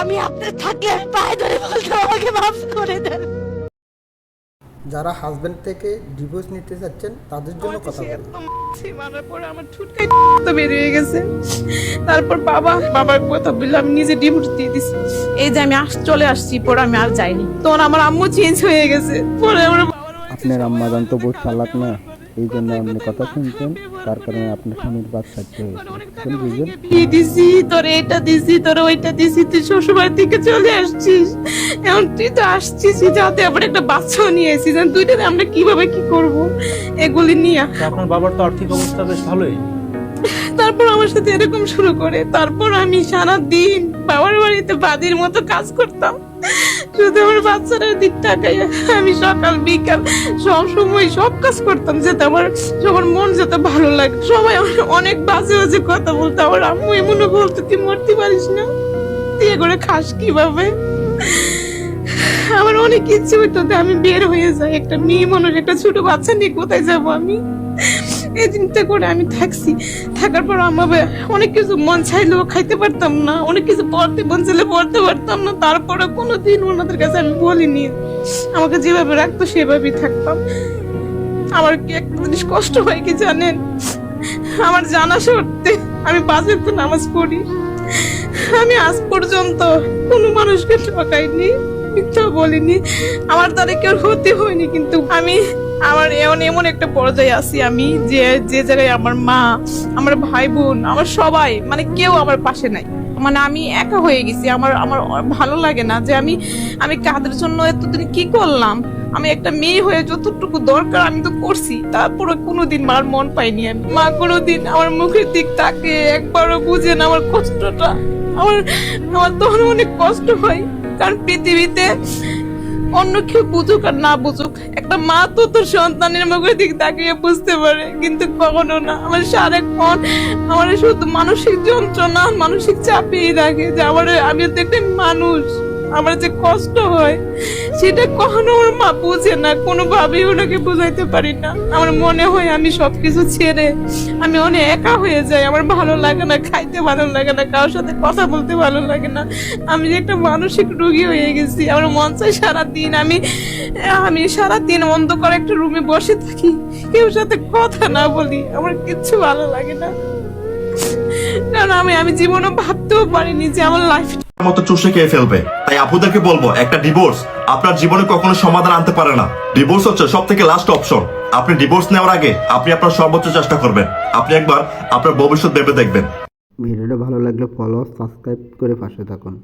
আমি আপনার থাকলে পায়ে ধরে বলতাম আমাকে মাফ করে দেন। যারা হাজবেন্ড থেকে ডিভোর্স নিতে চাচ্ছেন তাদের জন্য কথা মারার পরে আমার ছুটকাই তো বেরিয়ে গেছে। তারপর বাবা বাবার কথা বললে আমি নিজে ডিভোর্স দিয়ে দিছি। এই যে আমি আস চলে আসছি পরে আমি আর যাইনি। তখন আমার আম্মু চেঞ্জ হয়ে গেছে। পরে আমার আপনার আম্মাজান তো বহুত চালাক না? এই জন্য আপনি কথা শুনছেন। তার কারণে আপনার স্বামীর বাচ্চা বিয়ে দিছি তোর এটা দিছি তোর ওইটা দিছি তুই শ্বশুরবাড়ি থেকে চলে আসছিস। এখন তুই তো আসছিস যাতে আবার একটা বাচ্চাও নিয়ে এসেছিস দুইটাতে আমরা কীভাবে কি করব? এগুলি নিয়ে আপনার বাবার তো আর্থিক অবস্থা বেশ ভালোই। তারপর আমার সাথে এরকম শুরু করে। তারপর আমি সারা দিন বাবার বাড়িতে বাদির মতো কাজ করতাম। শুধু আমার বাচ্চাটার দিক তাকাই আমি সকাল, বিকাল সব সময় সব কাজ করতাম যেতে আমার সবার মন যাতে ভালো লাগে। সবাই অনেক বাজে বাজে কথা বলতো। আমার আম্মু এমনও বলতো, তুই মরতে পারিস না। এ করে খাস কীভাবে? আমার অনেক ইচ্ছে হইতো আমি বের হয়ে যাই। একটা মেয়ে মানুষ একটা ছোট বাচ্চা নিয়ে কোথায় যাব আমি? এই চিন্তা করে আমি থাকছি। থাকার পর আমার অনেক কিছু মন চাইলেও খাইতে পারতাম না, অনেক কিছু পড়তে মন চাইলে পড়তে পারতাম না। তারপরে কোনোদিন ওনাদের কাছে আমি বলিনি। আমাকে যেভাবে রাখতো সেভাবেই থাকতাম। আমার কি একটা জিনিস কষ্ট হয় কি জানেন? আমার জানা সত্ত্বে আমি বাজে তো নামাজ পড়ি। আমি আজ পর্যন্ত কোনো মানুষকে ঠকাইনি, মিথ্যা বলিনি। আমার দ্বারা কেউ ক্ষতি হয়নি, কিন্তু আমি আমার এমন এমন একটা পর্যায়ে আছি আমি যে যে জায়গায় আমার মা, আমার ভাই বোন, আমার সবাই মানে কেউ আমার পাশে নাই। মানে আমি একা হয়ে গেছি। আমার আমার ভালো লাগে না যে আমি আমি কাদের জন্য এতদিন কি করলাম? আমি একটা মেয়ে হয়ে যতটুকু দরকার আমি তো করছি। তারপরে কোনোদিন মার মন পাইনি আমি। মা কোনোদিন আমার মুখের দিক তাকে একবারও বুঝে না আমার কষ্টটা। আমার আমার তখন অনেক কষ্ট হয়। কারণ পৃথিবীতে অন্য কেউ বুঝুক আর না বুঝুক, একটা মা তো তোর সন্তানের মুখের দিক তাকিয়ে বুঝতে পারে, কিন্তু কখনো না। আমার সারাক্ষণ আমার শুধু মানসিক যন্ত্রণা মানসিক চাপেই রাখে যে আমার আমি তো একটা মানুষ। আমার যে কষ্ট হয়, সেটা কখনো ওর মা বুঝে না, কোনোভাবেই ওনাকে বুঝাইতে পারি না। আমার মনে হয় আমি সবকিছু ছেড়ে আমি অনেক একা হয়ে যাই। আমার ভালো লাগে না, খাইতে ভালো লাগে না, কারোর সাথে কথা বলতে ভালো লাগে না। আমি যে একটা মানসিক রোগী হয়ে গেছি। আমার মন চাই সারাদিন আমি আমি সারাদিন অন্ধকার একটা রুমে বসে থাকি, কেউ সাথে কথা না বলি। আমার কিচ্ছু ভালো লাগে না। কারণ আমি আমি জীবনে ভাবতেও পারিনি যে আমার লাইফ মতো চুষে খেয়ে ফেলবে। তাই আপুদেরকে বলব, একটা ডিভোর্স আপনার জীবনে কখনো সমাধান আনতে পারে না। ডিভোর্স হচ্ছে সব থেকে লাস্ট অপশন আপনি ডিভোর্স নেওয়ার আগে আপনি আপনার সর্বোচ্চ চেষ্টা করবেন। আপনি একবার আপনার ভবিষ্যৎ ভেবে দেখবেন। ভিডিওটা ভালো লাগলে ফলো সাবস্ক্রাইব করে পাশে থাকুন।